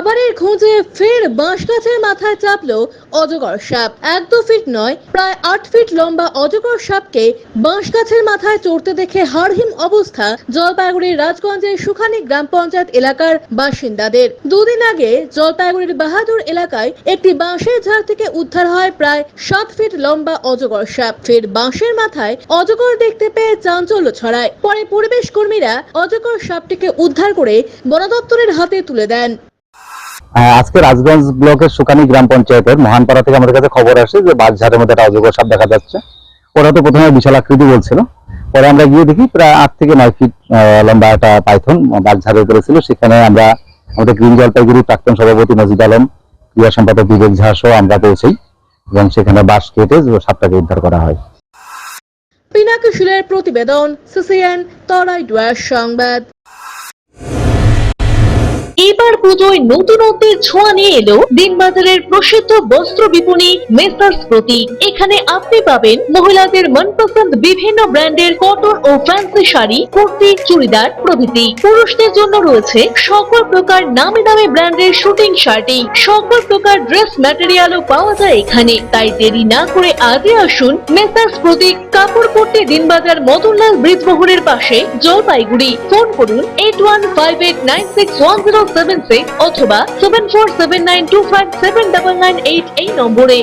খাবারের খোঁজে ফের বাঁশ গাছের মাথায় চাপলো অজগর সাপ। এক দু ফিট নয়, প্রায় আট ফিট লম্বা অজগর সাপকে বাঁশ গাছের মাথায় চড়তে দেখে হাড়হিম অবস্থা জলপাইগুড়ির রাজগঞ্জের সুখানি গ্রাম পঞ্চায়েত এলাকার বাসিন্দাদের। দুদিন আগে জলপাইগুড়ির বাহাদুর এলাকায় একটি বাঁশের ঝাড় থেকে উদ্ধার হয় প্রায় সাত ফিট লম্বা অজগর সাপ। ফের বাঁশের মাথায় অজগর দেখতে পেয়ে চাঞ্চল্য ছড়ায়। পরে পরিবেশ কর্মীরা অজগর সাপটিকে উদ্ধার করে বন দপ্তরের হাতে তুলে দেন। আজকে রাজগঞ্জ ব্লকের সুকানি গ্রাম পঞ্চায়েতের মহানপাড়া থেকে আমাদের কাছে খবর আসে যে বাঁশঝাড়ের মধ্যে একটা অজগর সাপ দেখা যাচ্ছে। ওরা তো প্রথমে বিশাল আকৃতি বলছিল, পরে আমরা গিয়ে দেখি প্রায় আট থেকে নয় ফিট লম্বা একটা পাইথন বাঁশঝাড়ের উপরে ছিল। সেখানে আমরা আমাদের গ্রিন জলপাইগুড়ি প্রাক্তন সভাপতি মজিদ আলম ক্রিয়া সম্পাদক বিবেক ঝা সহ আমরা পৌঁছাই এবং সেখানে বাঁশ কেটে সাপটাকে উদ্ধার করা হয়। পিনাকি শিলের প্রতিবেদন, সিসিএন, তরাই ডুয়ার সংবাদ। এবার পুজোয় নতুনত্বের ছোঁয়া নিয়ে এলো দিনবাজারের প্রসিদ্ধ বস্ত্র বিপণী মেসার্স প্রতীক এখানে আপনি পাবেন মহিলাদের মনপসন্দ বিভিন্ন ব্র্যান্ডের কটন ও ফ্যান্সি শাড়ি, কুর্তি, চুড়িদার প্রভৃতি। পুরুষদের জন্য রয়েছে সকল প্রকার নামি দামি ব্র্যান্ডের শুটিং শার্টিং সকল প্রকার ড্রেস ম্যাটেরিয়ালও পাওয়া যায় এখানে। তাই দেরি না করে আজই আসুন মেসার্স প্রতীক কাপড় পরতে দিনবাজার মদনলাল ব্রিজমোহনের পাশে জলপাইগুড়ি। ফোন করুন eight one five eight nine six one zero seven six অথবা seven four seven nine two five seven double nine eight এই নম্বরে।